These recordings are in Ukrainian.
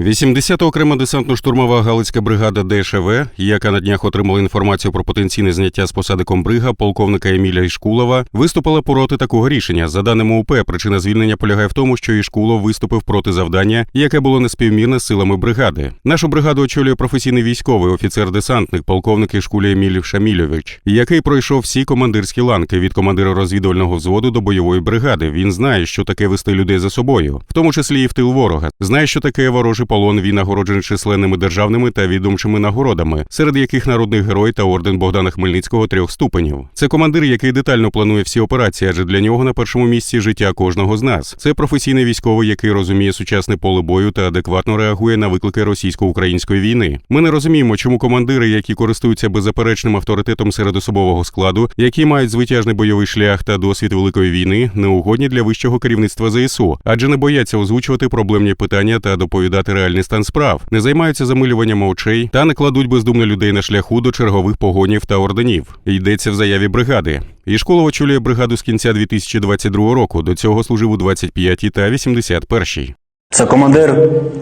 80-та окрема десантно-штурмова Галицька бригада ДШВ, яка на днях отримала інформацію про потенційне зняття з посади комбрига полковника Еміля Ішкулова, виступила проти такого рішення. За даними УП, причина звільнення полягає в тому, що Ішкулов виступив проти завдання, яке було неспівмірне з силами бригади. Нашу бригаду очолює професійний військовий офіцер-десантник, полковник Ішкулі Еміль Шамільович, який пройшов всі командирські ланки від командира розвідувального взводу до бойової бригади. Він знає, що таке вести людей за собою, в тому числі і в тил ворога. Знає, що таке ворожий полон. Він нагороджений численними державними та відомчими нагородами, серед яких народний герой та орден Богдана Хмельницького трьох ступенів. Це командир, який детально планує всі операції, адже для нього на першому місці життя кожного з нас. Це професійний військовий, який розуміє сучасне поле бою та адекватно реагує на виклики російсько-української війни. Ми не розуміємо, чому командири, які користуються беззаперечним авторитетом серед особового складу, які мають звитяжний бойовий шлях та досвід великої війни, неугодні для вищого керівництва ЗСУ, адже не бояться озвучувати проблемні питання та доповідати реальний стан справ, не займаються замилюванням очей та не кладуть бездумно людей на шляху до чергових погонів та орденів. Йдеться в заяві бригади. Ішколов очолює бригаду з кінця 2022 року. До цього служив у 25-й та 81-й. Це командир,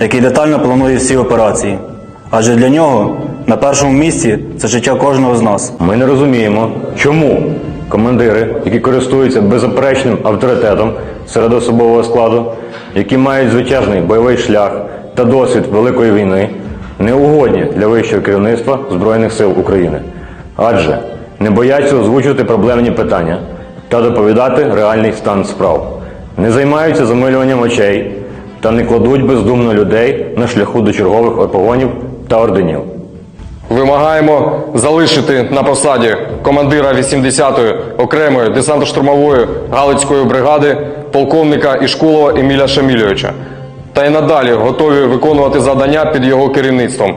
який детально планує всі операції. Адже для нього на першому місці це життя кожного з нас. Ми не розуміємо, чому командири, які користуються беззаперечним авторитетом серед особового складу, які мають звитяжний бойовий шлях та досвід великої війни, не угодні для вищого керівництва Збройних сил України, адже не бояться озвучувати проблемні питання та доповідати реальний стан справ, не займаються замилюванням очей та не кладуть бездумно людей на шляху до чергових погонів та орденів. Вимагаємо залишити на посаді командира 80-ї окремої десантно-штурмової Галицької бригади полковника Ішкулова Еміля Шамільовича та й надалі готові виконувати завдання під його керівництвом,